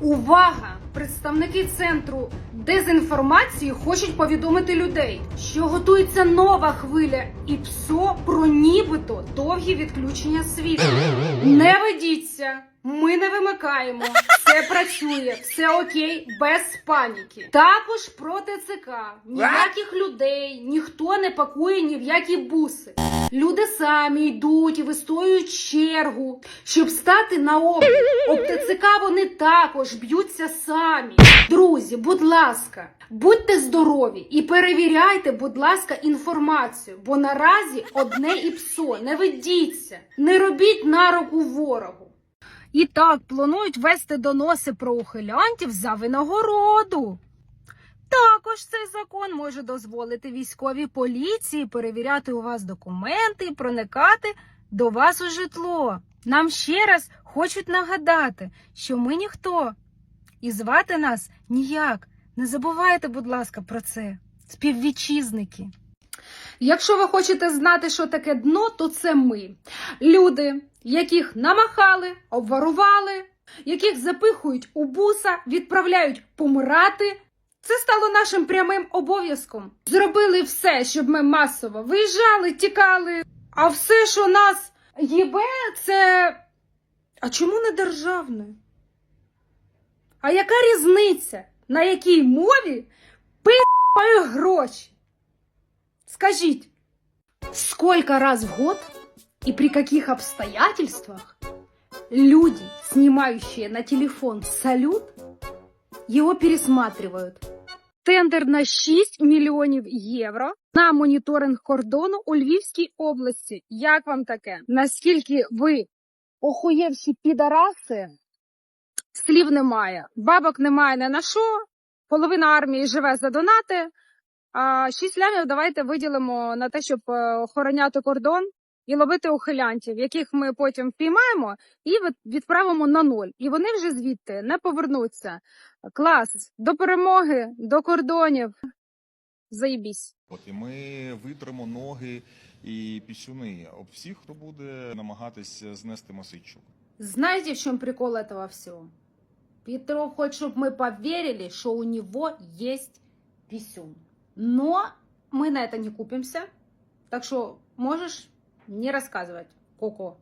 Увага! Представники центру дезінформації хочуть повідомити людей, що готується нова хвиля ІПСО про нібито довгі відключення світла. Не ведіться, ми не вимикаємо. Все працює, все окей, без паніки. Також про ТЦК. Ніяких людей, ніхто не пакує ні в які буси. Люди самі йдуть і вистоюють чергу, щоб стати на облік. Об ТЦК вони також б'ються самі. Друзі, будь ласка, будьте здорові і перевіряйте, будь ласка, інформацію, бо наразі одне і псо. Не ведіться, не робіть на руку ворогу. І так планують вести доноси про ухилянтів за винагороду. Також цей закон може дозволити військовій поліції перевіряти у вас документи і проникати до вас у житло. Нам ще раз хочуть нагадати, що ми ніхто і звати нас ніяк. Не забувайте, будь ласка, про це. Співвітчизники. Якщо ви хочете знати, що таке дно, то це ми. Люди, яких намахали, обварували, яких запихують у буса, відправляють помирати. Це стало нашим прямим обов'язком. Зробили все, щоб ми масово виїжджали, тікали. А все, що нас їбе, це. А чому не державне? А яка різниця, на якій мові пи***ють гроші? Скажіть, сколько раз в год и при каких обстоятельствах люди, снимающие на телефон салют, его пересматривают? Тендер на 6 мільйонів євро на моніторинг кордону у Львівській області. Як вам таке? Наскільки ви охуєвші підараси? Слів немає. Бабок немає не на що. Половина армії живе за донати. А 6 лямів давайте виділимо на те, щоб е, охороняти кордон і ловити ухилянтів, яких ми потім впіймаємо і від- відправимо на ноль. І вони вже звідти не повернуться. Клас до перемоги, до кордонів. Заєбісь. От і ми витримо ноги і пісюни об всіх, хто буде намагатися знести Масичук. Знаете, в чем прикол этого всего? Петров хочет, чтобы мы поверили, что у него есть писюн. Но мы на это не купимся. Так что можешь не рассказывать, Коко.